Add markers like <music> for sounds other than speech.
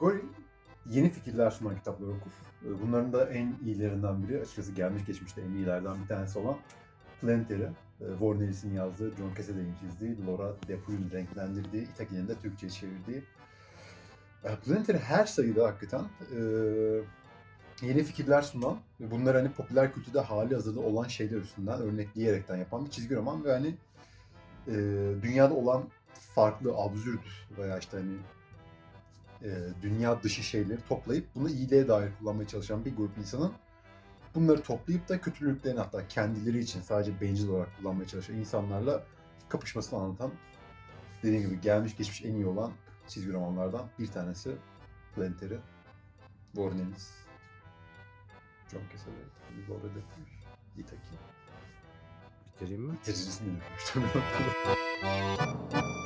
Goril yeni fikirler sunan kitapları okur. Ee, bunların da en iyilerinden biri, açıkçası gelmiş geçmişte en iyilerden bir tanesi olan Planetary. Warren e, Ellis'in yazdığı, John Cassaday'in çizdiği, Laura Depuy'un renklendirdiği, İtaki'nin de Türkçe'ye çevirdiği. E, Planetary her sayıda hakikaten e, yeni fikirler sunan ve bunları hani popüler kültürde hali hazırda olan şeyler üstünden örnekleyerekten yapan bir çizgi roman ve hani e, dünyada olan farklı absürt veya işte hani e, dünya dışı şeyleri toplayıp bunu iyiliğe dair kullanmaya çalışan bir grup insanın bunları toplayıp da kötülüklerini hatta kendileri için sadece bencil olarak kullanmaya çalışan insanlarla kapışmasını anlatan dediğim gibi gelmiş geçmiş en iyi olan çizgi romanlardan bir tanesi Planetary. Warren Ellis. John Cassaday. Laura Depuy. Itaki. Bitireyim mi? Bitiricisini de yapmıştım. <laughs>